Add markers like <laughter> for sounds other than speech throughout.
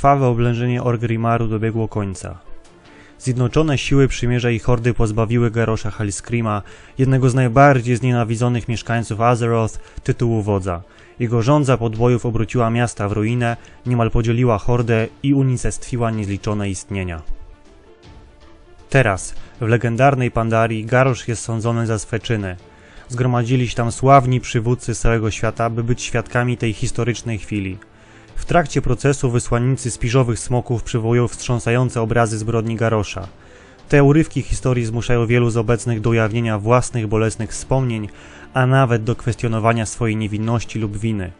Krwawe oblężenie Orgrimaru dobiegło końca. Zjednoczone siły przymierza i hordy pozbawiły Garosza Hellscreama, jednego z najbardziej znienawidzonych mieszkańców Azeroth, tytułu wodza. Jego żądza podbojów obróciła miasta w ruinę, niemal podzieliła hordę i unicestwiła niezliczone istnienia. Teraz, w legendarnej Pandarii, Garrosh jest sądzony za swe czyny. Zgromadzili się tam sławni przywódcy z całego świata, by być świadkami tej historycznej chwili. W trakcie procesu wysłannicy spiżowych smoków przywołują wstrząsające obrazy zbrodni Garosza. Te urywki historii zmuszają wielu z obecnych do ujawnienia własnych bolesnych wspomnień, a nawet do kwestionowania swojej niewinności lub winy.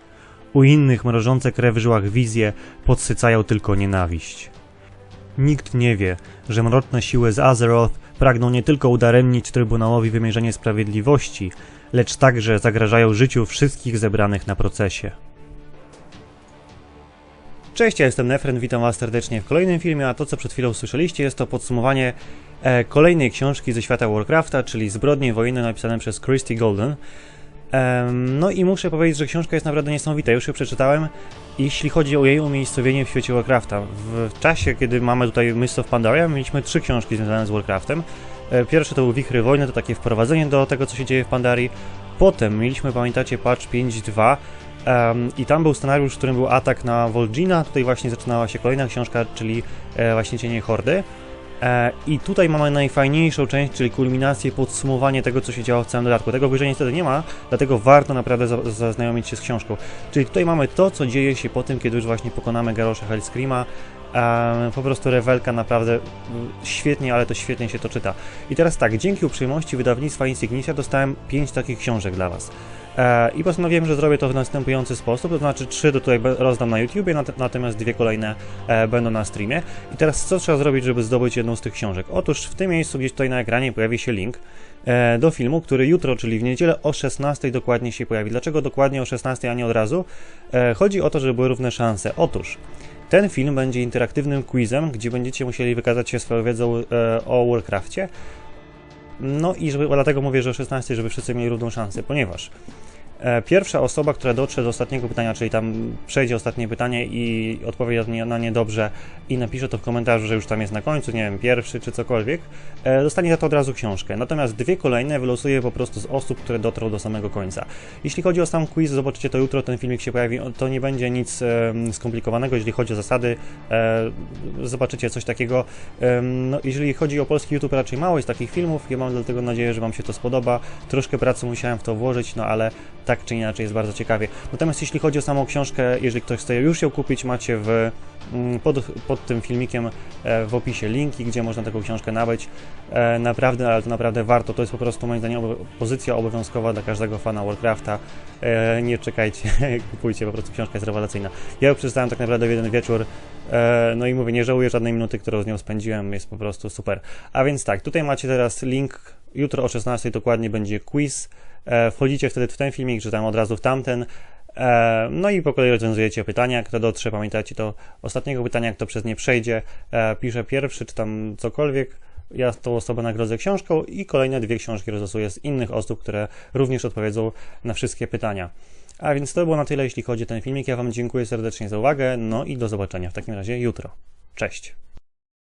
U innych mrożące krew w żyłach wizje podsycają tylko nienawiść. Nikt nie wie, że mroczne siły z Azeroth pragną nie tylko udaremnić Trybunałowi wymierzenie sprawiedliwości, lecz także zagrażają życiu wszystkich zebranych na procesie. Cześć, ja jestem Nefren, witam Was serdecznie w kolejnym filmie, a to co przed chwilą słyszeliście jest to podsumowanie e, kolejnej książki ze świata Warcrafta, czyli Zbrodnie wojenne napisane przez Christy Golden. Em, no i muszę powiedzieć, że książka jest naprawdę niesamowita, już ją przeczytałem, jeśli chodzi o jej umiejscowienie w świecie Warcrafta. W czasie, kiedy mamy tutaj Mist of Pandaria, mieliśmy trzy książki związane z Warcraftem. E, Pierwsze to był Wichry Wojny, to takie wprowadzenie do tego, co się dzieje w Pandarii. Potem mieliśmy, pamiętacie, patch 5.2, Um, I tam był scenariusz, w którym był atak na Vol'jina. Tutaj właśnie zaczynała się kolejna książka, czyli e, właśnie Cienie Hordy. E, I tutaj mamy najfajniejszą część, czyli kulminację, podsumowanie tego, co się działo w całym dodatku. Tego wyżej niestety nie ma, dlatego warto naprawdę za, zaznajomić się z książką. Czyli tutaj mamy to, co dzieje się po tym, kiedy już właśnie pokonamy Garosza Hellscreama. E, po prostu rewelka naprawdę świetnie, ale to świetnie się to czyta. I teraz tak, dzięki uprzejmości wydawnictwa Insignitia dostałem 5 takich książek dla Was. E, I postanowiłem, że zrobię to w następujący sposób, to znaczy trzy tutaj rozdam na YouTubie, nat natomiast dwie kolejne e, będą na streamie. I teraz co trzeba zrobić, żeby zdobyć jedną z tych książek? Otóż w tym miejscu gdzieś tutaj na ekranie pojawi się link e, do filmu, który jutro, czyli w niedzielę o 16 dokładnie się pojawi. Dlaczego dokładnie o 16, a nie od razu? Chodzi o to, żeby były równe szanse. Otóż ten film będzie interaktywnym quizem, gdzie będziecie musieli wykazać się swoją wiedzą o Warcraftie. No i żeby, dlatego mówię, że o 16, żeby wszyscy mieli równą szansę, ponieważ pierwsza osoba, która dotrze do ostatniego pytania, czyli tam przejdzie ostatnie pytanie i odpowie na nie dobrze i napisze to w komentarzu, że już tam jest na końcu, nie wiem, pierwszy czy cokolwiek, e, dostanie za to od razu książkę. Natomiast dwie kolejne wylosuję po prostu z osób, które dotrą do samego końca. Jeśli chodzi o sam quiz, zobaczycie to jutro, ten filmik się pojawi, to nie będzie nic e, skomplikowanego, jeżeli chodzi o zasady, zobaczycie coś takiego. No, jeżeli chodzi o polski YouTube, raczej mało jest takich filmów, ja mam dlatego nadzieję, że Wam się to spodoba. Troszkę pracy musiałem w to włożyć, no ale tak czy inaczej jest bardzo ciekawie. Natomiast jeśli chodzi o samą książkę, jeżeli ktoś chce już ją kupić, macie w, pod, pod tym filmikiem e, w opisie linki, gdzie można taką książkę nabyć. E, naprawdę, ale to naprawdę warto. To jest po prostu moim zdaniem pozycja obowiązkowa dla każdego fana Warcrafta. E, nie czekajcie, <laughs> kupujcie, po prostu książka jest rewelacyjna. Ja ją przeczytałem tak naprawdę w jeden wieczór, no i mówię, nie żałuję żadnej minuty, którą z nią spędziłem, jest po prostu super. A więc tak, tutaj macie teraz link, jutro o 16 dokładnie będzie quiz. Wchodzicie wtedy w ten filmik, czy tam od razu w tamten. No i po kolei rozwiązujecie pytania. Kto dotrze, pamiętajcie to ostatniego pytania, kto przez nie przejdzie, pisze pierwszy, czy tam cokolwiek. Ja tą osobę nagrodzę książką i kolejne dwie książki rozlosuję z innych osób, które również odpowiedzą na wszystkie pytania. A więc to było na tyle, jeśli chodzi o ten filmik. Ja Wam dziękuję serdecznie za uwagę, no i do zobaczenia w takim razie jutro. Cześć!